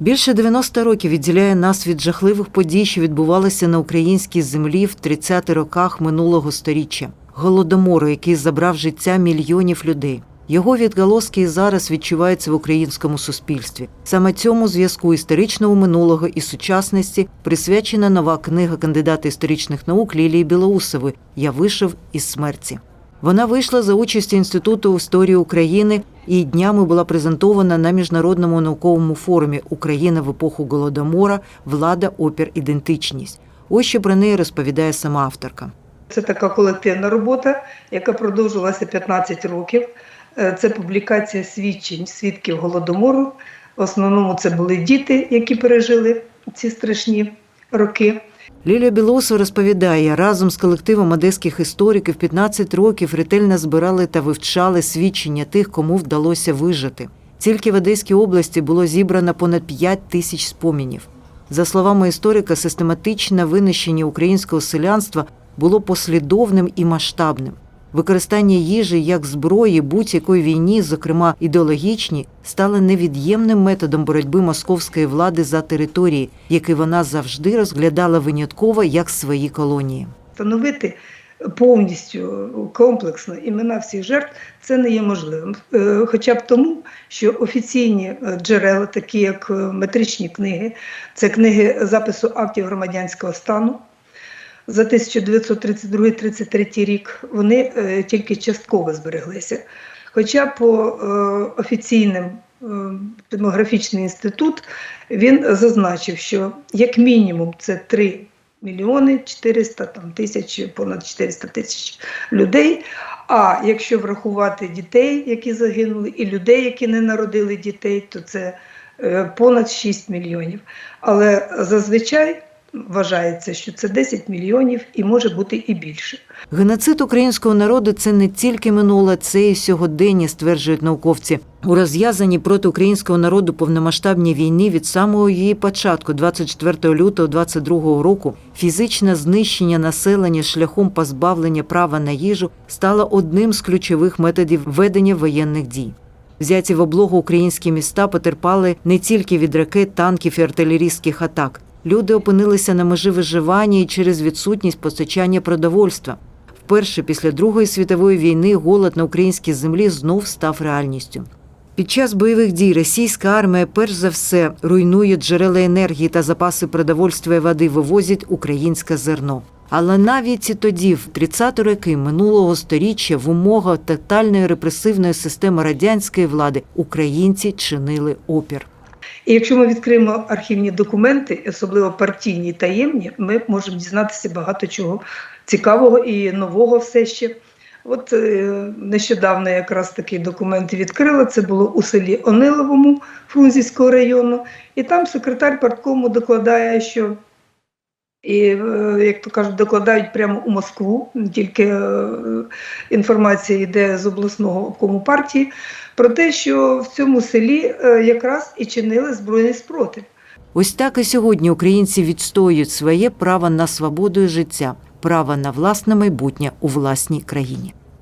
Більше 90 років відділяє нас від жахливих подій, що відбувалися на українській землі в 30-х роках минулого століття. Голодомору, який забрав життя мільйонів людей. Його відголоски і зараз відчуваються в українському суспільстві. Саме цьому зв'язку історичного минулого і сучасності присвячена нова книга кандидата історичних наук Лілії Білоусової Я вийшов із смерті. Вона вийшла за участі Інституту історії України і днями була презентована на міжнародному науковому форумі Україна в епоху Голодомора, влада, опір, ідентичність. Ось що про неї розповідає сама авторка. Це така колективна робота, яка продовжувалася 15 років. Е, Це публікація свідчень свідків голодомору. В основному це були діти, які пережили ці страшні роки. Лілія Білоусова розповідає, разом з колективом одеських істориків 15 років ретельно збирали та вивчали свідчення тих, кому вдалося вижити. Тільки в Одеській області було зібрано понад 5 тисяч спомінів. За словами історика, систематичне винищення українського селянства було послідовним і масштабним. Використання їжі як зброї будь-якої війні, зокрема ідеологічні, стало невід'ємним методом боротьби московської влади за території, які вона завжди розглядала винятково як свої колонії. Встановити повністю комплексно імена всіх жертв це не є можливим. Е, Хоча б тому, що офіційні е, джерела, такі як е, метричні книги, це книги запису актів громадянського стану. За 1932-33 рік вони е, тільки частково збереглися. Хоча по е, офіційним е, демографічний інститут він зазначив, що як мінімум це 3 мільйони 400 там, тисяч, понад 400 тисяч людей. А якщо врахувати дітей, які загинули, і людей, які не народили дітей, то це понад 6 мільйонів. Але зазвичай вважається, що це 10 мільйонів і може бути і більше. Геноцид українського народу це не тільки минуле, це і сьогодення, стверджують науковці. У розв'язанні проти українського народу повномасштабній війни від самого її початку, 24 лютого 22 року, фізичне знищення населення шляхом позбавлення права на їжу стало одним з ключових методів ведення воєнних дій. Взяті в облогу українські міста потерпали не тільки від ракет, танків і артилерійських атак. Люди опинилися на межі виживання і через відсутність постачання продовольства. Вперше після Другої світової війни голод на українській землі знов став реальністю. Під час бойових дій російська армія перш за все руйнує джерела енергії та запаси продовольства і води, вивозять українське зерно. Але навіть і тоді, в 30-ті роки минулого сторіччя, в умовах тотальної репресивної системи радянської влади українці чинили опір. І якщо ми відкриємо архівні документи, особливо партійні таємні, ми можемо дізнатися багато чого цікавого і нового все ще. От е, нещодавно якраз такий документ відкрила. Це було у селі Ониловому Фрунзівського району, і там секретар парткому докладає, що і, е, як то кажуть, докладають прямо у Москву, тільки е, інформація йде з обласного обкому партії, про те, що в цьому селі е, якраз і чинили збройний спротив. Ось так і сьогодні українці відстоюють своє право на свободу життя, право на власне майбутнє у власній країні.